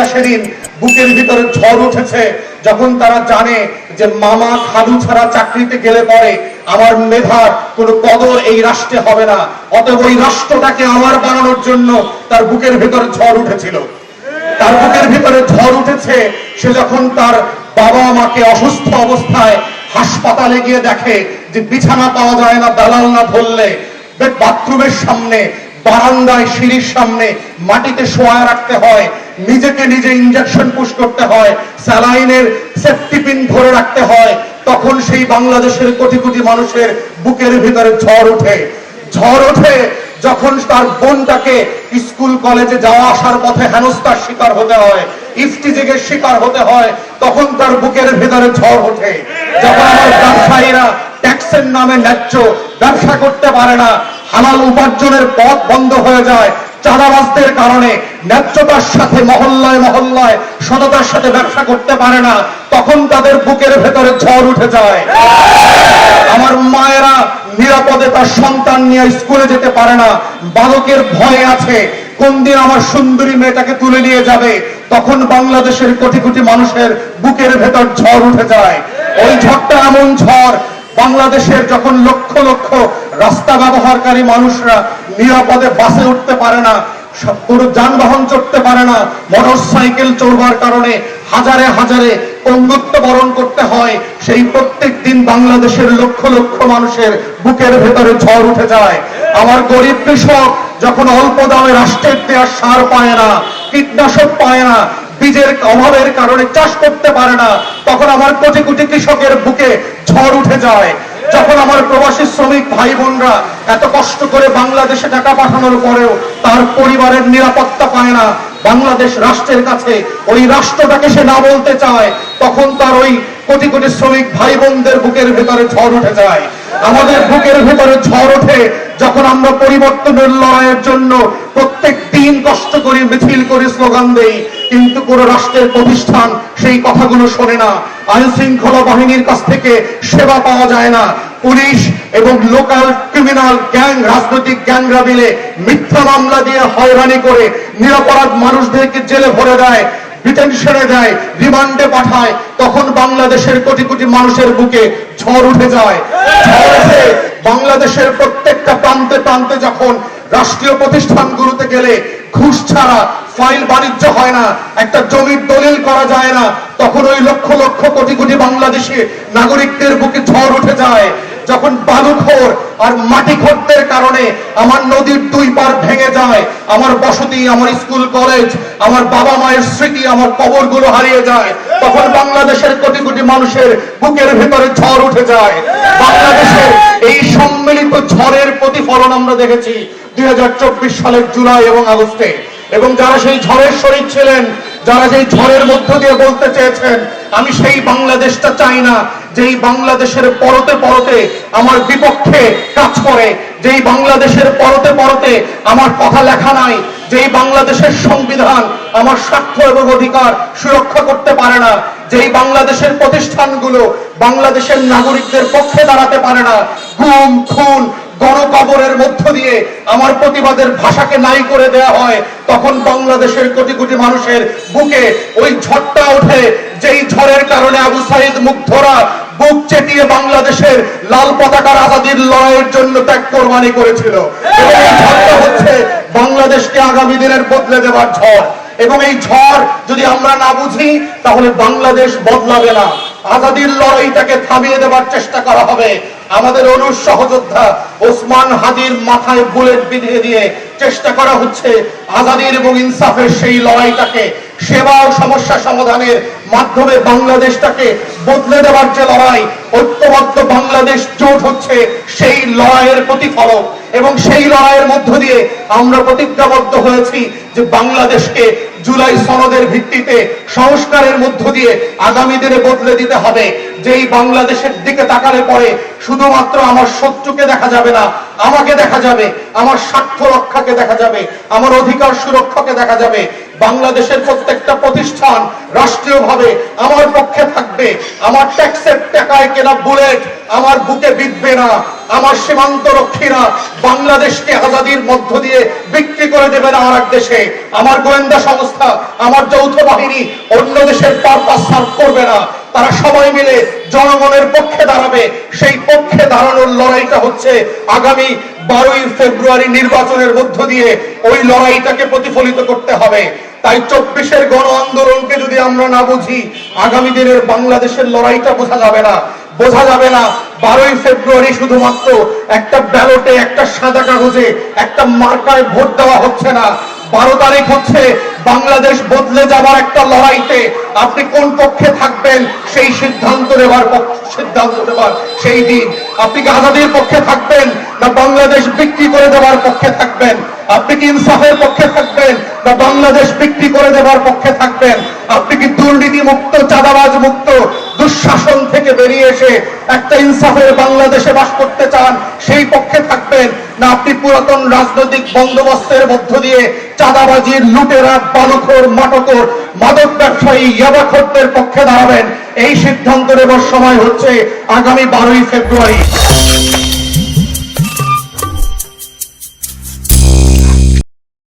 মায়েরা সেদিন বুকের ভিতরে ঝড় উঠেছে, যখন তারা জানে যে মামা খালু ছাড়া চাকরিতে গেলে পরে আমার মেধার কোনো কদর এই রাষ্ট্রে হবে না, অতএব ওই রাষ্ট্রটাকে আমার বানানোর জন্য তার বুকের ভিতরে ঝড় উঠেছিল। তার বুকের ভিতরে ঝড় উঠেছে, সে যখন তার বাবা মাকে অসুস্থ অবস্থায় হাসপাতালে গিয়ে দেখে যে বিছানা পাওয়া যায় না, দালাল না ধরলে বাথরুমের সামনে বারান্দায় সিঁড়ির সামনে মাটিতে শোয়া রাখতে হয়, নিজেকে নিজে ইনজেকশন পুশ করতে হয় স্যালাইনের সেফটি পিন ধরে রাখতে হয়, তখন সেই বাংলাদেশের কোটি কোটি মানুষের বুকের ভিতরে ঝড় ওঠে। ঝড় ওঠে যখন তার বোনটাকে স্কুল কলেজে যাওয়া আসার পথে হেনস্থার শিকার হতে হয় ইফটিজিগের শিকার হতে হয়, তখন তার বুকের ভেতরে ঝড় ওঠে। যখন আমার ব্যবসায়ীরা ট্যাক্সের নামে ন্যায্য ব্যবসা করতে পারে না হালাল উপার্জনের পথ বন্ধ হয়ে যায়। চাঁদাবাজদের কারণে ন্যায্যতার সাথে মহল্লায় মহল্লায় সততার সাথে ব্যবসা করতে পারে না, তখন তাদের বুকের ভেতরে ঝড় উঠে যায়। আমার মায়েরা নিরাপদে তার সন্তান নিয়ে স্কুলে যেতে পারে না। বালকের ভয়ে আছে, কোন দিন আমার সুন্দরী মেয়েটাকে তুলে নিয়ে যাবে। তখন বাংলাদেশের কোটি কোটি মানুষের বুকের ভেতর ঝড় উঠে যায়। ওই ঝড়টা এমন ঝড় বাংলাদেশের যখন লক্ষ লক্ষ রাস্তা ব্যবহারকারী মানুষরা নিরাপদে বাসে উঠতে পারে না কোনো যানবাহন চড়তে পারে না মোটর সাইকেল চড়বার কারণে হাজারে হাজারে পঙ্গুত্ব বরণ করতে হয়, সেই প্রত্যেক দিন বাংলাদেশের লক্ষ লক্ষ মানুষের বুকের ভেতরে ঝড় উঠে যায়। আমার গরিব কৃষক যখন অল্প দামে রাষ্ট্রের দেওয়া সার পায় না, কীটনাশক পায় না বীজের অভাবের কারণে চাষ করতে পারে না, তখন আমার কোটি কোটি কৃষকের বুকে ঝড় উঠে যায়। যখন আমার প্রবাসী শ্রমিক ভাই বোনরা এত কষ্ট করে বাংলাদেশে টাকা পাঠানোর পরেও তার পরিবারের নিরাপত্তা পায় না, বাংলাদেশ রাষ্ট্রের কাছে ওই রাষ্ট্রটাকে সে না বলতে চায়, তখন তার ওই কোটি কোটি শ্রমিক ভাই বোনদের বুকের ভেতরে ঝড় উঠে যায়। আমাদের বুকের ভেতরে ঝড় ওঠে যখন আমরা পরিবর্তনের লড়াইয়ের জন্য প্রত্যেক দিন কষ্ট করি, মিছিল করি স্লোগান দেই, কিন্তু কোন রাষ্ট্রের প্রতিষ্ঠান সেই কথাগুলো শোনে না। আইন শৃঙ্খলা বাহিনীর কাছ থেকে সেবা পাওয়া যায় না। পুলিশ এবং লোকাল ক্রিমিনাল গ্যাং, রাজনৈতিক গ্যাংরা মিলে মিথ্যা মামলা দিয়ে হয়রানি করে নিরাপরাধ মানুষদেরকে জেলে ভরে দেয়। ডিটেনশনে দেয় রিমান্ডে পাঠায়, তখন বাংলাদেশের কোটি কোটি মানুষের বুকে ঝড় উঠে যায়। বাংলাদেশের প্রত্যেকটা প্রান্তে প্রান্তে যখন রাষ্ট্রীয় প্রতিষ্ঠানগুলোতে গেলে ঘুষ ছাড়া ফাইল বাণিজ্য হয় না, একটা জমির দলিল করা যায় না, তখন ওই লক্ষ লক্ষ কোটি কোটি বাংলাদেশি নাগরিকদের বুকে ঝড় উঠে যায়। যখন বালুখোর আর মাটি খোরদের কারণে আমার নদীর দুই পার ভেঙে যায়, আমার বসতি, আমার স্কুল কলেজ, আমার বাবা মায়ের স্মৃতি, আমার কবরগুলো হারিয়ে যায়, তখন বাংলাদেশের কোটি কোটি মানুষের বুকের ভেতরে ঝড় উঠে যায়। বাংলাদেশের এই সম্মিলিত ঝড়ের প্রতিফলন আমরা দেখেছি দুই হাজার চব্বিশ সালের জুলাই এবং আগস্টে। এবং যারা সেই ঝড়ের শরীর ছিলেন, যারা সেই ঝড়ের মধ্য দিয়ে বলতে চেয়েছেন, আমি সেই বাংলাদেশটা চাই না যেই বাংলাদেশের পরতে পরতে আমার বিপক্ষে কাজ করে, যেই বাংলাদেশের পরতে পরতে আমার কথা লেখা নাই, যেই বাংলাদেশের সংবিধান আমার স্বার্থ এবং অধিকার সুরক্ষা করতে পারে না, যেই বাংলাদেশের প্রতিষ্ঠানগুলো বাংলাদেশের নাগরিকদের পক্ষে দাঁড়াতে পারে না, গুম, খুন, গণকবরের মধ্য দিয়ে আমার প্রতিবাদের ভাষাকে নাই করে দেয়া হয় তখন বাংলাদেশের কোটি কোটি মানুষের বুকে ওই ঝড়টা ওঠে, যেই ঝড়ের কারণে আবু সাইদ মুগ্ধরা বুক চেটিয়ে বাংলাদেশের লাল পতাকার আজাদির লড়াইয়ের জন্য ত্যাগ কোরবানি করেছিল। হচ্ছে বাংলাদেশকে আগামী দিনের বদলে দেওয়ার ঝড়। এবং এই ঝড় যদি আমরা না বুঝি, তাহলে বাংলাদেশ বদলাবে না। আজাদির লড়াইটাকে থামিয়ে দেওয়ার চেষ্টা করা হবে। আমাদের অনুর সহযোদ্ধা ওসমান হাদির মাথায় বুলেট বিধিয়ে দিয়ে চেষ্টা করা হচ্ছে আজাদির এবং ইনসাফের সেই লড়াইটাকে, সেবা ও সমস্যা সমাধানের মাধ্যমে বাংলাদেশটাকে বদলে দেওয়ার যে লড়াই, ঐক্যবদ্ধ বাংলাদেশ জোট হচ্ছে সেই লড়াইয়ের প্রতিফলক। এবং সেই লড়াইয়ের মধ্য দিয়ে আমরা প্রতিজ্ঞাবদ্ধ হয়েছি যে বাংলাদেশকে জুলাই সনদের ভিত্তিতে সংস্কারের মধ্য দিয়ে আগামী দিনে বদলে দিতে হবে। যেই বাংলাদেশের দিকে তাকালে পরে শুধুমাত্র আমার শত্রুকে দেখা যাবে না, আমাকে দেখা যাবে, আমার স্বার্থ রক্ষাকে দেখা যাবে, আমার অধিকার সুরক্ষাকে দেখা যাবে, বাংলাদেশের প্রত্যেকটা প্রতিষ্ঠান রাষ্ট্রীয়ভাবে আমার পক্ষে থাকবে, আমার ট্যাক্সের টাকায় কেনা বুলেট আমার বুকে বিধবে না, আমার সীমান্ত রক্ষীরা বাংলাদেশকে আজাদির মধ্য দিয়ে বিক্রি করে দেবে না আর এক দেশে, আমার গোয়েন্দা সংস্থা, আমার যৌথ বাহিনী অন্য দেশের পারপাস সার্ভ করবে না। তারা সবাই মিলে জনগণের পক্ষে দাঁড়াবে। সেই পক্ষে দাঁড়ানোর লড়াইটা হচ্ছে আগামী বারোই ফেব্রুয়ারি নির্বাচনের মধ্য দিয়ে ওই লড়াইটাকে প্রতিফলিত করতে হবে। তাই চব্বিশের গণ আন্দোলনকে যদি আমরা না বুঝি, আগামী দিনের বাংলাদেশের লড়াইটা বোঝা যাবে না। বোঝা যাবে না, বারোই ফেব্রুয়ারি শুধুমাত্র একটা ব্যালটে, একটা সাদা কাগজে, একটা মার্কায় ভোট দেওয়া হচ্ছে না। বারো তারিখ হচ্ছে বাংলাদেশ বদলে যাবার একটা লড়াইতে আপনি কোন পক্ষে থাকবেন, সেই সিদ্ধান্ত নেবার সিদ্ধান্ত নেবার সেই দিন। আপনি কি আজাদির পক্ষে থাকবেন, না বাংলাদেশ বিক্রি করে দেওয়ার পক্ষে থাকবেন? আপনি কি ইনসাফের পক্ষে থাকবেন, না বাংলাদেশ বিক্রি করে দেওয়ার পক্ষে থাকবেন? আপনি কি দুর্নীতি মুক্ত, চাঁদাবাজ মুক্ত, দুঃশাসন থেকে বেরিয়ে এসে একটা ইনসাফের বাংলাদেশে বাস করতে চান, সেই পক্ষে থাকবেন? না, আপনি পুরাতন রাজনৈতিক বন্দোবস্তের মধ্য দিয়ে চাঁদাবাজির লুটেরা, বালখোর, মাটকর, মাদক ব্যবসায়ী, ইয়াবাখরদের পক্ষে দাঁড়াবেন। এই সিদ্ধান্ত নেবার সময় হচ্ছে আগামী বারোই ফেব্রুয়ারি।